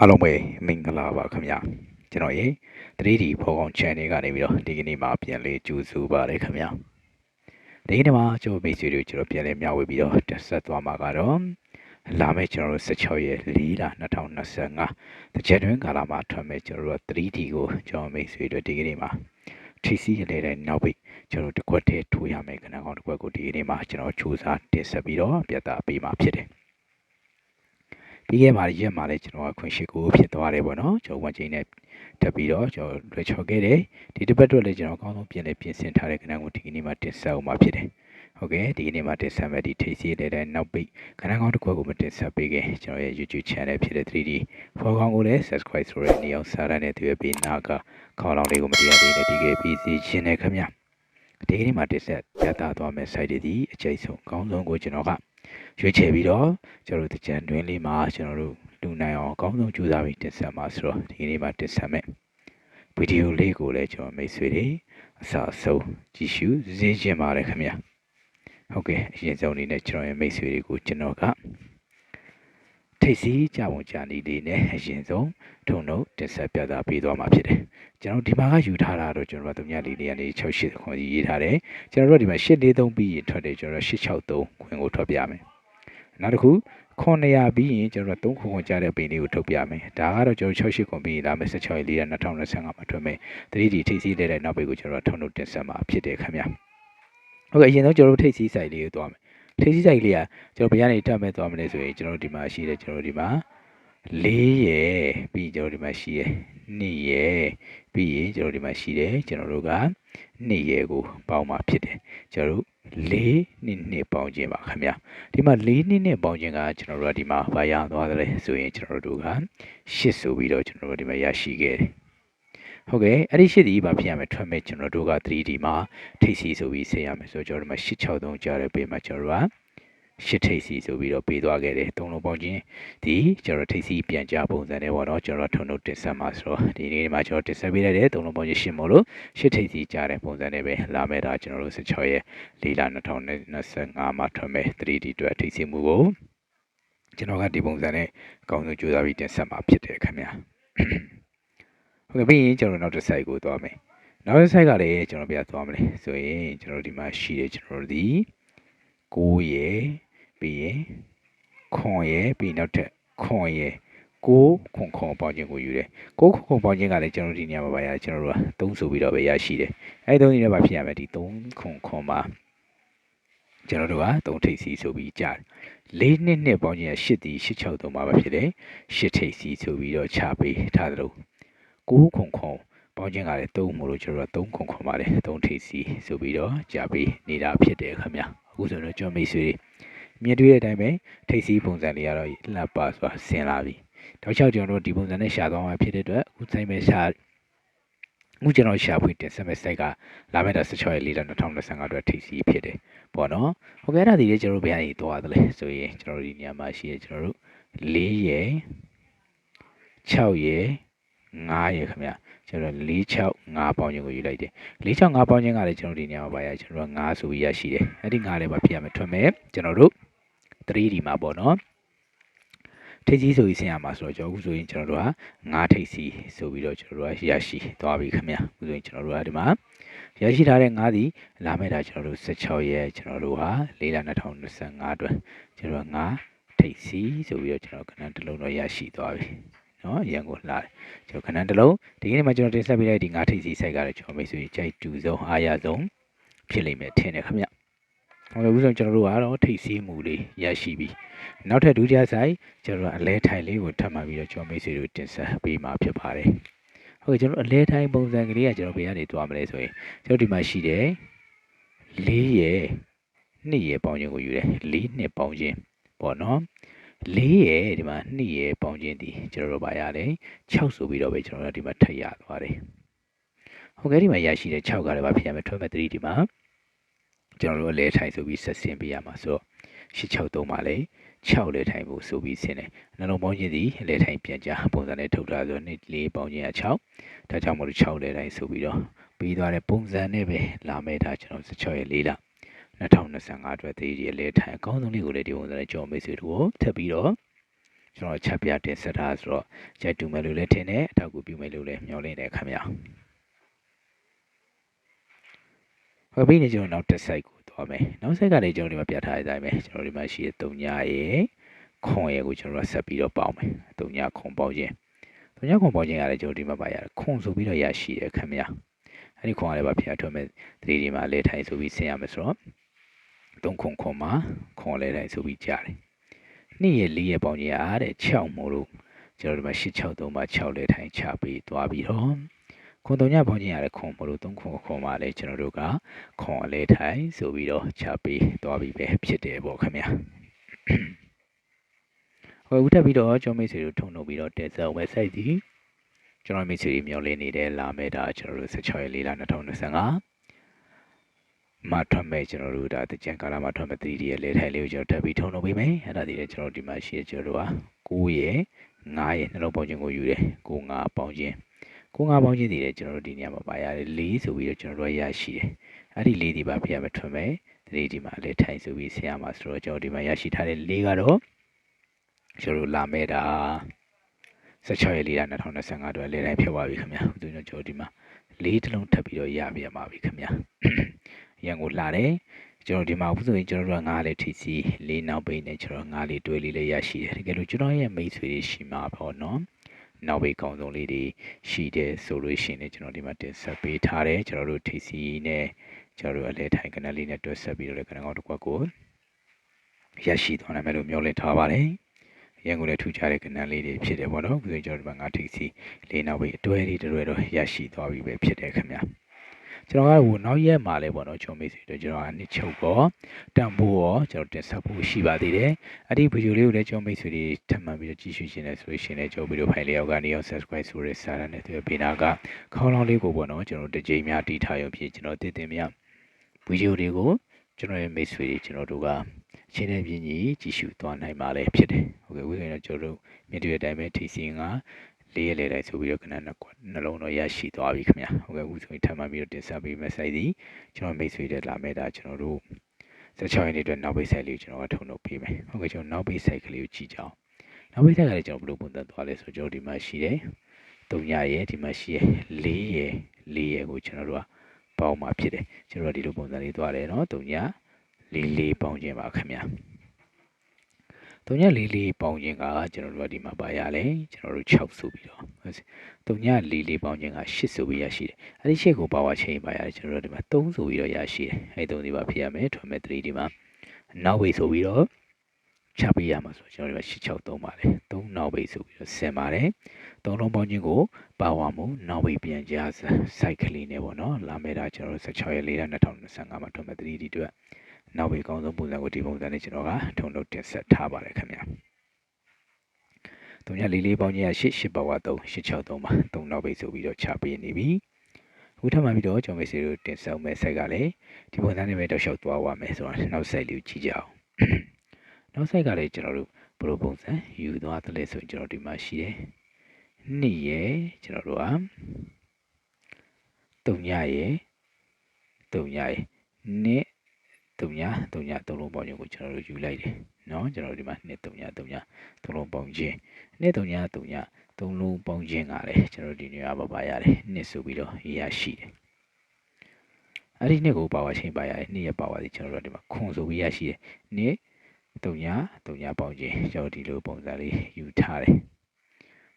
အားလုံးပဲမင်္ဂလာပါခင်ဗျာကျွန်တော်ရေ 3D ဖော်ကောင် channel ကနေပြီးတော့ဒီကနေ့မှာပြန်လေးကြိုဆိုပါရခင်ဗျာဒီကနေ့မှာကျွန်တော်မိတ်ဆွေတို့ကျွန်တော်ပြန်လေးမျှဝေပြီးတော့တက်ဆက်သွားမှာကတော့လာမယ့်ကျွန်တော်တို့16ရက်4လ2025တကြက်တွင်ကာလမှာထွက်မဲ့ကျွန်တော်တို့ 3D ကိုကျွန်တော်မိတ်ဆွေတို့ဒီကနေ့မှာထိစီးရတဲ့နောက်ပိတ်ကျွန်တော်တို့တစ်ခွက်တည်းထိုးရမယ်ခဏကောင်တစ်ခွက်ကိုဒီကနေ့မှာကျွန်တော်စူးစမ်းတင်ဆက်ပြီးတော့ပြသပေးမှာဖြစ်တယ် ပြီးခဲ့ပါရက်မှာလည်းကျွန်တော်ကခွင့်ရှိကိုဖြစ်သွားတယ်ပေါ့နော်ကျွန်တော်ဝန်ချင်းနဲ့တက်ပြီးတော့ကျွန်တော်လွှဲချော်ခဲ့တယ်ဒီတစ်ပတ်တော့လည်းကျွန်တော်အကောင်းဆုံးပြင်လဲပြင်ဆင်ထားတဲ့ကဏ္ဍကိုဒီကနေ့မှတင်ဆက်အောင်မှာဖြစ်တယ်ဟုတ်ကဲ့ဒီကနေ့မှတင်ဆက်မဲ့ဒီထိစီတဲ့တဲ့နောက်ပိတ်ခဏကောင်းတစ်ခုကိုမတင်ဆက်ပေးခင်ကျွန်တော်ရဲ့ YouTube channel ဖြစ်တဲ့ 3D ဖော်ကောင်းကိုလည်း subscribe ဆိုတဲ့နေအောင်စာရတဲ့သူရဲ့ဘေးနာကခေါင်းလောင်းလေးကိုမတရားသေးတဲ့ဒီကေ PC ရှင်းနေခင်ဗျဒီကနေ့မှတင်ဆက်ပြသသွားမယ့် site တွေဒီအကျိတ်ဆုံးအကောင်းဆုံးကိုကျွန်တော်က ရွေးချယ်ပြီးတော့ကျွန်တော်တို့တကြံတွင်းလေးမှာကျွန်တော်တို့လူနိုင်အောင်အကောင်းဆုံးကြိုးစားပြီးတင်ဆက်မှာဆိုတော့ဒီကနေ့မှတင်ဆက်မယ်ဗီဒီယိုလေးကိုလည်းကျွန်တော်မိတ်ဆွေတွေအစအဆုံးကြည့်ရှုဇင်းကျင်ပါတယ်ခင်ဗျဟုတ်ကဲ့အရင်ဆုံးအနေနဲ့ကျွန်တော်ရဲ့မိတ်ဆွေတွေကိုကျွန်တော်က ထိတ်စီးကြပုံကြာနေလေးနဲ့အရင်ဆုံးထုံတော့တင်ဆက်ပြသပေးသွားမှာဖြစ်တယ်ကျွန်တော်ဒီမှာကယူထားတာတော့ကျွန်တော်တို့ညလေးလေးကနေ68ခွန်ကြီးရေးထားတယ်ကျွန်တော်တို့ဒီမှာ843ပြီးရင်ထွက်တယ်ကျွန်တော်863ခွင်ကိုထွက်ပြမယ်နောက်တစ်ခု900ပြီးရင်ကျွန်တော်တို့3ခုခွန်ကြားတဲ့ပင်လေးကိုထုတ်ပြမယ်ဒါကတော့ကျွန်တော်68ခွန်ပြီးလာမယ်16ရက်4ရက်2025မှာထွက်မယ် 3D ထိပ်စီးတဲ့တဲ့နောက်ပိတ်ကိုကျွန်တော်ထုံထုတ်တင်ဆက်မှာဖြစ်တယ်ခင်ဗျဟုတ်ကဲ့အရင်ဆုံးကျွန်တော်တို့ထိပ်စီးဆိုင်လေးကိုသွားမယ် ထိပ်စီးဆိုင်လေးကကျွန်တော်ဘယ်ကနေတက်မဲ့သွားမလဲဆိုရင်ကျွန်တော်ဒီမှာရှိတယ်ကျွန်တော်ဒီမှာ4ရယ်ပြီးကျွန်တော်ဒီမှာရှိရယ်2ရယ်ပြီးရင်ကျွန်တော်ဒီမှာရှိတယ်ကျွန်တော်တို့က2ရယ်ကိုပေါင်းมาဖြစ်တယ်ကျွန်တော်တို့4နှစ်နှစ်ပေါင်းခြင်းပါခင်ဗျာဒီမှာ4နှစ်နှစ်ပေါင်းခြင်းကကျွန်တော်တို့ကဒီမှာဘာရသွားတယ်လဲဆိုရင်ကျွန်တော်တို့က8ဆိုပြီးတော့ကျွန်တော်တို့ဒီမှာရရှိခဲ့တယ် ဟုတ်ကဲ့အဲ့ဒီရှစ်ဒီပါဖြစ်ရမယ်ထွက်မဲ့ကျွန်တော်တို့က 3D မှာထိပ်စီဆိုပြီးဆင်ရမယ်ဆိုတော့ကျွန်တော်တို့မှာ863ကြားတဲ့ပေးမှာကျွန်တော်တို့ကရှစ်ထိပ်စီဆိုပြီးတော့ပေးသွားခဲ့တယ်သုံးလုံးပေါင်းချင်းဒီကျွန်တော်ထိပ်စီပြန်ကြပုံစံနဲ့ပေါ့နော်ကျွန်တော်ထုံထုတ်တင်ဆက်မှာဆိုတော့ဒီနေ့မှာကျွန်တော်တင်ဆက်ပေးလိုက်တယ်သုံးလုံးပေါင်းချင်းရှင်းမို့လို့ရှစ်ထိပ်စီကြားတဲ့ပုံစံနဲ့ပဲလာမဲ့တာကျွန်တော်တို့16ရက်၄လ2025မှာထွက်မဲ့ 3D အတွက်ထိပ်စီမှုကိုကျွန်တော်ကဒီပုံစံနဲ့အကောင်းဆုံးကြိုးစားပြီးတင်ဆက်မှာဖြစ်တယ်ခင်ဗျာ ဟုတ်ကဲ့ပြီးရင်ကျွန်တော်နောက်တစ် site ကိုသွားမယ်နောက်တစ် site ကလည်းကျွန်တော်ပြသွားမလဲဆိုရင်ကျွန်တော်ဒီမှာရှိတယ်ကျွန်တော်တို့ဒီ9ရယ်ပြီးရင်ခွန်ရယ်ပြီးနောက်ထပ်ခွန်ရယ်ကိုခွန်ခွန်ပေါင်းခြင်းကိုယူတယ်ကိုခွန်ခွန်ပေါင်းခြင်းကလည်းကျွန်တော်ဒီနေရာမှာပါရကျွန်တော်တို့က3ဆိုပြီးတော့ပဲရရှိတယ်အဲဒီ3နေရာမှာဖြစ်ရမယ်ဒီ3ခွန်ခွန်မှာကျွန်တော်တို့က3ထိပ်စီဆိုပြီးကြားတယ်၄နှစ်နှစ်ပေါင်းခြင်းက8တီ863မှာပဲဖြစ်တယ်8ထိပ်စီဆိုပြီးတော့ချပေးထားသလို 9ခွန်ခွန်ပေါင်းခြင်းကလည်း3မို့လို့ကျွန်တော်တို့3ခွန်ခွန်ပါလေ3ထိပ်စီဆိုပြီးတော့ကြားပေးနေတာဖြစ်တယ်ခင်ဗျအခုဆိုတော့ကျွန်တော်မိတ်ဆွေတွေမြင်တွေ့တဲ့အတိုင်းပဲထိပ်စီးပုံစံလေးကတော့လှပ်ပါဆိုတာဆင်လာပြီ။တောက်လျှောက်ကျွန်တော်တို့ဒီပုံစံနဲ့ရှာသွားမှာဖြစ်တဲ့အတွက်အခုဆိုင်မဲ့ရှာအခုကျွန်တော်ရှာဖွေတင်ဆက်မဲ့စိုက်ကလာမယ့်တော့16ရက်4လ2025အတွက်ထိပ်စီးဖြစ်တယ်ပေါ့နော်။ဟုတ်ကဲ့အဲ့ဒါဒီလေကျွန်တော်တို့ဘယ်ကနေသွားသလဲဆိုရင်ကျွန်တော်တို့ဒီနေရာမှာရှိရကျွန်တော်တို့4ရယ်6ရယ် 9ရယ်ခင်ဗျကျွန်တော်4 6 5ပေါင်းခြင်းကိုယူလိုက်တယ်4 6 5ပေါင်းခြင်းကလည်းကျွန်တော်ဒီနေရာမှာပါရကျွန်တော်တို့5ဆိုပြီးရရှိတယ်အဲ့ဒီ5လည်းပါပြရမယ်ထွက်မယ်ကျွန်တော်တို့ 3D မှာပေါ့နော်ထိပ်စီးဆိုပြီးဆင်ရမှာဆိုတော့ကျွန်တော်အခုဆိုရင်ကျွန်တော်တို့က9ထိပ်စီးဆိုပြီးတော့ကျွန်တော်တို့ကရရှိသွားပြီခင်ဗျအခုဆိုရင်ကျွန်တော်တို့ကဒီမှာရရှိထားတဲ့9ဒီလာမဲ့တာကျွန်တော်တို့16ရက်ကျွန်တော်တို့ဟာ4လ2025အတွက်ကျွန်တော်9ထိပ်စီးဆိုပြီးတော့ကျွန်တော်ကဏ္ဍတစ်လုံးတော့ရရှိသွားပြီ နော်ရန်ကိုလာတယ်ကျွန်တော်ခဏတစ်လုံးဒီကနေ့မှာကျွန်တော်တင်ဆက်ပေးလိုက်ဒီငါးထိပ်စီးဆိုင်ကတော့ကျွန်တော်မိတ်ဆွေကြိုက်တူဆုံးအားရဆုံးဖြစ်လိမ့်မယ်ထင်တယ်ခင်ဗျဟုတ်ကဲ့ဦးဆုံးကျွန်တော်တို့ကတော့ထိပ်စီးမှုလေးရရှိပြီနောက်ထပ်ဒုတိယဆိုင်ကျွန်တော်အလဲထိုင်လေးကိုထပ်မှပြီးတော့ကျွန်တော်မိတ်ဆွေတို့တင်ဆက်ပေးမှာဖြစ်ပါတယ်ဟုတ်ကဲ့ကျွန်တော်အလဲထိုင်ပုံစံကလေးကကျွန်တော်ဘယ်ကနေတွားမလဲဆိုရင်ကျွန်တော်ဒီမှာရှိတယ်၄ရယ်2ရယ်ပေါင်းခြင်းကိုယူတယ်၄နှစ်ပေါင်းခြင်းပေါ့နော် 4ရယ်ဒီမှာ2ရယ်ပေါင်းခြင်းဒီကျွန်တော်တို့ပါရတယ်6ဆိုပြီးတော့ပဲကျွန်တော်တို့ဒီမှာထပ်ရသွားတယ်ဟုတ်ကဲ့ဒီမှာရရှိတဲ့6ကလည်းပါဖြစ်ရမယ်12မဲ့3ဒီမှာကျွန်တော်တို့အလဲထိုင်ဆိုပြီးဆက်ဆင်းပေးရမှာဆိုတော့863မှာလေ6လဲထိုင်ဖို့ဆိုပြီးဆင်းတယ်နှလုံးပေါင်းခြင်းဒီလဲထိုင်ပြန်ကြပုံစံနဲ့ထုတ်ထားဆိုတော့2 4ပေါင်းခြင်းက6ဒါကြောင့်မလို့6လဲထိုင်ဆိုပြီးတော့ပြီးသွားတဲ့ပုံစံနဲ့ပဲလာမဲ့ဒါကျွန်တော်16ရဲ့4လ 2025အတွက်သေးရလဲထိုင်အကောင်းဆုံးလေးကိုလည်းဒီပုံစံနဲ့ကြော်မိတ်ဆွေတို့ထပ်ပြီးတော့ကျွန်တော်ချက်ပြတင်ဆက်တာဆိုတော့ကြိုက်တူမယ်လို့လည်းထင်တယ်အထောက်အကူပြုမယ်လို့လည်းမျှော်လင့်တယ်ခင်ဗျာဟုတ်ပြီနေကျွန်တော်နောက်တစ် site ကိုသွားမယ်နောက် site ကလည်းကျွန်တော်ဒီမှာပြထားတဲ့အတိုင်းပဲကျွန်တော်ဒီမှာရှိတဲ့3ညရဲ့ခွန်ရဲ့ကိုကျွန်တော်ဆက်ပြီးတော့ပေါင်းမယ်3ညခွန်ပေါင်းခြင်း3ညခွန်ပေါင်းခြင်းကလည်းကျွန်တော်ဒီမှာပါရတယ်ခွန်ဆိုပြီးတော့ရရှိတယ်ခင်ဗျာအဲ့ဒီခွန်ကလည်းပါဖျက်ထွက်မယ် 3D မှာလဲထိုင်ဆိုပြီးဆင်ရမယ်ဆိုတော့ 3ခွန်ခွန်မှာခွန်လဲထိုင်ဆိုပြီးကြားတယ်နှစ်ရဲ့၄ရဲ့ပေါင်းခြင်းအားတဲ့6မို့လို့ကျွန်တော်ဒီမှာ863မှာ6လဲထိုင်ချပြီးသွားပြီးတော့ခွန်တုံညပေါင်းခြင်းရတဲ့ခွန်မို့လို့3ခွန်ခွန်မှာလဲကျွန်တော်တို့ကခွန်အလဲထိုင်ဆိုပြီးတော့ချပြီးသွားပြီးပဲဖြစ်တယ်ပေါ့ခင်ဗျာဟိုဦးတက်ပြီးတော့ကျွန်တော်မိတ်ဆွေတို့ထုံထုတ်ပြီးတော့တက်ဆက် website ဒီကျွန်တော်မိတ်ဆွေတွေမျှော်လင့်နေတဲ့လာမဲ့ဒါကျွန်တော်တို့16ရက်4လ2025 မှာထွက်မဲ့ကျွန်တော်တို့ဒါတကြံကာလမှာထွက်မဲ့ 3D ရဲ့လေထိုင်လေးကိုကျွန်တော်ထပ်ပြီးထုံထုတ်ပေးမယ်အဲ့ဒါဒီလည်းကျွန်တော်ဒီမှာရှိရကျွန်တော်တို့က9ရဲ့9ရဲ့နှလုံးပေါင်းခြင်းကိုယူတယ်9 9ပေါင်းခြင်း9 9ပေါင်းခြင်းဒီလည်းကျွန်တော်တို့ဒီနေရာမှာပါရတယ်4ဆိုပြီးတော့ကျွန်တော်တို့ရရှိတယ်အဲ့ဒီ4ဒီပါပြရမယ်ထွက်မဲ့ 3D မှာလေထိုင်ဆိုပြီးဆရာမှာဆိုတော့ကျွန်တော်ဒီမှာရရှိထားတဲ့4ကတော့ကျွန်တော်တို့လာမဲ့တာ16ရက်4လ2025အတွက်လေတိုင်းဖြစ်သွားပြီခင်ဗျာဦးဇင်းတို့ကျွန်တော်ဒီမှာလေးတစ်လုံးထပ်ပြီးတော့ရပြရမှာပြီခင်ဗျာ ရန်ကိုလာတယ်ကျွန်တော်ဒီမှာအခုဆိုရင်ကျွန်တော်တို့ကငါးလေးထိစီလေးနောက်ပိတ်နဲ့ကျွန်တော်ငါးလေးတွဲလေးလည်းရရှိတယ်တကယ်လို့ကျွန်တော်ရဲ့မိတ်ဆွေတွေရှိမှာပေါ့နော်နောက်ပိတ်ကောင်းဆုံးလေးတွေရှိတယ်ဆိုလို့ရှိရင်ကျွန်တော်ဒီမှာတင်ဆက်ပေးထားတယ်ကျွန်တော်တို့ထိစီနဲ့ကျွန်တော်တို့အလဲထိုင်ကနလေးနဲ့တွဲဆက်ပြီးတော့လည်းကနကောင်းတစ်ခွက်ကိုရရှိသွားနိုင်မယ်လို့မျှော်လင့်ထားပါတယ်ရန်ကုန်လည်းထူခြားတဲ့ကဏ္ဍလေးတွေဖြစ်တယ်ပေါ့နော်အခုဆိုကျွန်တော်ဒီမှာငါထိစီလေးနောက်ပိတ်အတွဲလေးတွဲတော့ရရှိသွားပြီပဲဖြစ်တယ်ခင်ဗျာ ကျွန်တော်ကဟိုနောက်ရက်မှာလဲပေါ့နော်ချုံမေးစီတို့ကျွန်တော်ကနှစ်ချုပ်ပေါ့တန်ဖိုးရောကျွန်တော်တင်ဆက်ဖို့ရှိပါသေးတယ်အဲ့ဒီဗီဒီယိုလေးကိုလည်းချုံမေးစီတွေထပ်မံပြီးတော့ကြည့်ရှုရှင်လဲဆိုလို့ရှိရင်လည်းကျွန်တော်ဗီဒီယိုဖိုင်လေးအောက်ကနေရော subscribe ဆိုတဲ့စာရနဲ့သူရဲ့ဘေးနာကခေါင်းလောင်းလေးကိုပေါ့နော်ကျွန်တော်တစ်ကြိမ်များတီးထားရုံဖြစ်ကျွန်တော်တည်တင်မြဗီဒီယိုတွေကိုကျွန်တော်ရဲ့မိတ်ဆွေတွေကျွန်တော်တို့ကချင်းတဲ့ပြင်းကြီးကြည့်ရှုသွားနိုင်ပါလေဖြစ်တယ်ဟုတ်ကဲ့ဦးဇင်းတော့ကျွန်တော်တို့မြေတူရဲ့အတိုင်းပဲထိစီက လေးရလေတိုင်းဆိုပြီးတော့ခဏနှလုံးတော့ရရှိသွားပြီခင်ဗျာဟုတ်ကဲ့ဦးဆိုရင်ထပ်မံပြီးတော့တင်ဆက်ပေးမယ့် site ဒီကျွန်တော်မိတ်ဆွေတွေလာမဲ့ဒါကျွန်တော်တို့16ရက်နေ့အတွက်နောက်ပိတ် site လေးကိုကျွန်တော်ကထုံလုပ်ပေးမယ်ဟုတ်ကဲ့ကျွန်တော်နောက်ပိတ် site ကလေးကိုကြည့်ကြအောင်နောက်ပိတ် site ကလေးကျွန်တော်ဘယ်လိုပုံစံသွားလဲဆိုတော့ကျွန်တော်ဒီမှာရှိတယ်3ညရဲ့ဒီမှာရှိရ4ရဲ့4ရဲ့ကိုကျွန်တော်တို့ကပေါင်းมาဖြစ်တယ်ကျွန်တော်ဒီလိုပုံစံလေးသွားတယ်เนาะ3ညလေးလေးပေါင်းခြင်းပါခင်ဗျာ တုံညလေးလေးပေါင်းခြင်းကကျွန်တော်တို့ကဒီမှာပါရလဲကျွန်တော်တို့6ဆိုပြီးတော့တုံညလေးလေးပေါင်းခြင်းက8ဆိုပြီးရရှိတယ်အဲ့ဒီ8ကိုပါဝါချိန်ပါရတယ်ကျွန်တော်တို့ဒီမှာ3ဆိုပြီးတော့ရရှိတယ်အဲ့ဒီ3ဒီပါဖြစ်ရမယ်ထွန်မဲ့3ဒီမှာနောက်ဝေးဆိုပြီးတော့ချပေးရမှာဆိုကျွန်တော်တို့863ပါလေ3နောက်ဝေးဆိုပြီးတော့ဆင်ပါတယ်3လုံးပေါင်းခြင်းကိုပါဝါမှုနောက်ဝေးပြန်ကြား site ကလေးနဲ့ပေါ့နော်လာမဲ့တာကျွန်တော်တို့16ရက်4ရက်2025မှာထွန်မဲ့3ဒီအတွက် နောက်ဘေးကောင်းဆုံးပုံစံကိုဒီပုံစံနဲ့ကျွန်တော်ကထုံလုပ်တင်ဆက်ထားပါတယ်ခင်ဗျာ3ညလေးလေးပေါင်းကြီးရ8 8ပါဝါ3 863ပါ3နောက်ဘေးဆိုပြီးတော့ချပေးနေပြီအခုထပ်မှပြီးတော့ကျွန်တော်မေစီတို့တင်ဆက်မဲ့ဆိုက်ကလည်းဒီပုံစံနဲ့ပဲတောက်လျှောက်သွားပါမယ်ဆိုတော့နောက်ဆိုက်လေးကိုကြည့်ကြအောင်နောက်ဆိုက်ကလည်းကျွန်တော်တို့ဘယ်လိုပုံစံယူသွားသလဲဆိုရင်ကျွန်တော်ဒီမှာရှိတယ်နှစ်ရဲ့ကျွန်တော်တို့က3ညရဲ့3ညရဲ့နှစ် 3ည3ည3လုံးပေါင်းခြင်းကိုကျွန်တော်တို့ယူလိုက်တယ်เนาะကျွန်တော်ဒီမှာ2 3ည3ည3လုံးပေါင်းခြင်း2 3ည3ည3လုံးပေါင်းခြင်းကလည်းကျွန်တော်ဒီနေရာမှာပါရတယ်2ဆိုပြီးတော့ရရှိတယ်အဲ့ဒီနှစ်ကိုပါဝါချင်းပါရတယ်နှစ်ရဲ့ပါဝါစီကျွန်တော်တို့ဒီမှာခွန်ဆိုပြီးရရှိတယ်နှစ်3ည3ညပေါင်းခြင်းကျွန်တော်ဒီလိုပုံစံလေးယူထားတယ်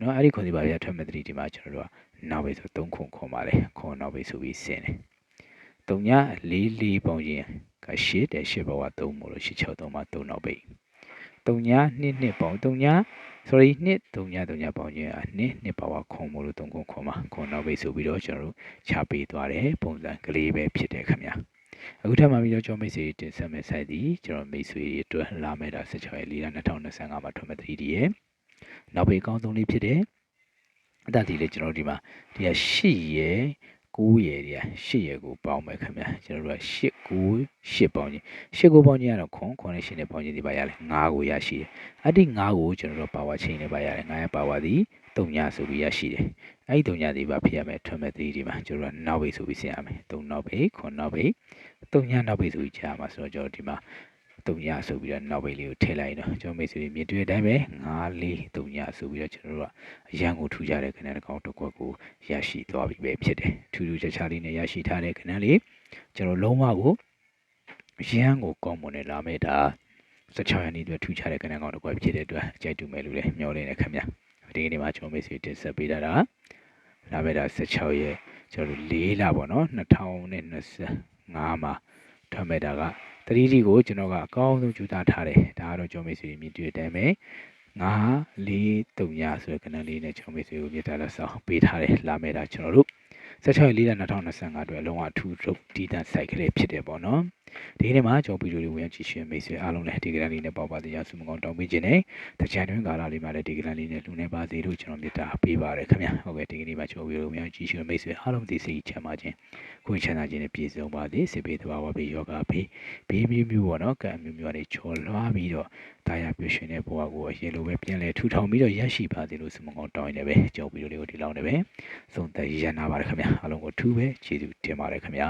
နော်အဲ့ဒီခွန်စီပါပြထွက်မဲ့တတိဒီမှာကျွန်တော်တို့ကနောက်ဘေးဆို3ခွန်ခွန်ပါလေခွန်နောက်ဘေးဆိုပြီးဆင်းတယ် 3ည4 4ပေါင်းခြင်းက8တဲ့8ဘဝ3မို့လို့863မှာ3နောက်ပိတ်3ညာ2နှစ်ပေါင်း3ညာ sorry 2 3ညာ3ညာပေါင်းခြင်းอ่ะ2နှစ်ဘဝခွန်မို့လို့3ခွန်ခွန်မှာခွန်နောက်ပိတ်ဆိုပြီးတော့ကျွန်တော်တို့ချပေးသွားတယ်ပုံစံကလေးပဲဖြစ်တယ်ခင်ဗျာအခုထပ်မှပြီးတော့ကျွန်တော်မိတ်ဆွေတင်ဆက်မယ့် site ဒီကျွန်တော်မိတ်ဆွေတွေအတွက်လာမဲ့တာ16ရက်4လ2025မှာထွက်မဲ့ 3D ရဲ့နောက်ပိတ်အကောင်းဆုံးလေးဖြစ်တယ်အတတိလေးကျွန်တော်ဒီမှာဒီက8ရဲ့ 9ရယ်တွေက8ရယ်ကိုပေါင်းမယ်ခင်ဗျာကျွန်တော်တို့က8 9 8ပေါင်းခြင်း8ကိုပေါင်းခြင်းကတော့ခွန်ခွန်နဲ့8နဲ့ပေါင်းခြင်းဒီပါရတယ်9ကိုရရှိတယ်အဲ့ဒီ9ကိုကျွန်တော်တို့ပါဝါချိန်နဲ့ပါရတယ်9ရဲ့ပါဝါသည်3ညဆိုပြီးရရှိတယ်အဲ့ဒီ3ညဒီပါဖြစ်ရမယ်ထွန်းမဲ့3ဒီမှာကျွန်တော်တို့ကနောက်ဘေးဆိုပြီးဆင်ရမယ်3နောက်ဘေးခွန်နောက်ဘေး3ညနောက်ဘေးဆိုပြီးကြားမှာဆိုတော့ကျွန်တော်ဒီမှာ တုံညဆိုပြီးတော့နောက်ပိတ်လေးကိုထည့်လိုက်တော့ကျွန်တော်မိတ်ဆွေတွေမြင်တွေ့တဲ့အတိုင်းပဲ9လေးတုံညဆိုပြီးတော့ကျွန်တော်တို့ကအရန်ကိုထူကြတဲ့ခဏတစ်ကောင်တစ်ခွက်ကိုရရှိသွားပြီပဲဖြစ်တယ်ထူးထူးခြားခြားလေးနဲ့ရရှိထားတဲ့ခဏလေးကျွန်တော်လုံးဝကိုရန်ကိုကောင်းမွန်နေလာမဲ့ဒါ16ရက်နေ့အတွက်ထူးခြားတဲ့ခဏကောင်တစ်ခွက်ဖြစ်တဲ့အတွက်အကြိုက်တူမယ်လို့လည်းမျှော်လင့်နေခင်ဗျဒီကနေ့မှာကျွန်တော်မိတ်ဆွေတင်ဆက်ပေးတာကလာမဲ့ဒါ16ရက်ကျွန်တော်တို့၄လပေါ့နော်2025မှာ ထွက်မဲ့တာကတတိတိကိုကျွန်တော်ကအကောင်းဆုံးကြိုးစားထားတယ်ဒါကတော့ကျော်မေ့ဆွေမြင်တွေ့တဲ့အတိုင်းပဲငါလေးတုံညဆိုတဲ့ကဏ္ဍလေးနဲ့ကျော်မေ့ဆွေကိုမြေတားလက်ဆောင်ပေးထားတယ်လာမဲ့တာကျွန်တော်တို့ 16လေးလ2025အတွက်အလုံးဝအထူးထုတ်တည်တံ့ဆိုင်ကလေးဖြစ်တယ်ပေါ့နော်ဒီနေ့မှာကျွန်တော်ဗီဒီယိုလေးဝင်ကြည့်ရှင်မိတ်ဆွေအားလုံးလည်းဒီကဏ္ဍလေးနဲ့ပေါ့ပါတရားစုမကောင်းတောင်းပေးခြင်းနဲ့တချန်တွင်ကာလလေးမှာလည်းဒီကဏ္ဍလေးနဲ့လူနေပါစေလို့ကျွန်တော်မြေတားပေးပါတယ်ခင်ဗျာဟုတ်ကဲ့ဒီကနေ့မှာကျွန်တော်ဗီဒီယိုဝင်ကြည့်ရှင်မိတ်ဆွေအားလုံးဒီစိတ်ချမ်းပါခြင်းကိုယ်ချမ်းသာခြင်းနဲ့ပြည့်စုံပါစေစေပေးသဘာဝပေးယောဂပေးဘေးမျိုးမျိုးပေါ့နော်ကံမျိုးမျိုးကနေချော်လွှားပြီးတော့တာယာပြွှင်ရှင်တဲ့ဘဝကိုအရင်လိုပဲပြန်လဲထူထောင်ပြီးတော့ရရှိပါသေးလို့စမကောင်းတောင်းနေပဲကြောက်ပြီးတော့လေးကိုဒီလောက်နေပဲသုံးသက်ရန်နာပါတယ်ခင်ဗျာအားလုံးကိုထူးပဲကျေးဇူးတင်ပါတယ်ခင်ဗျာ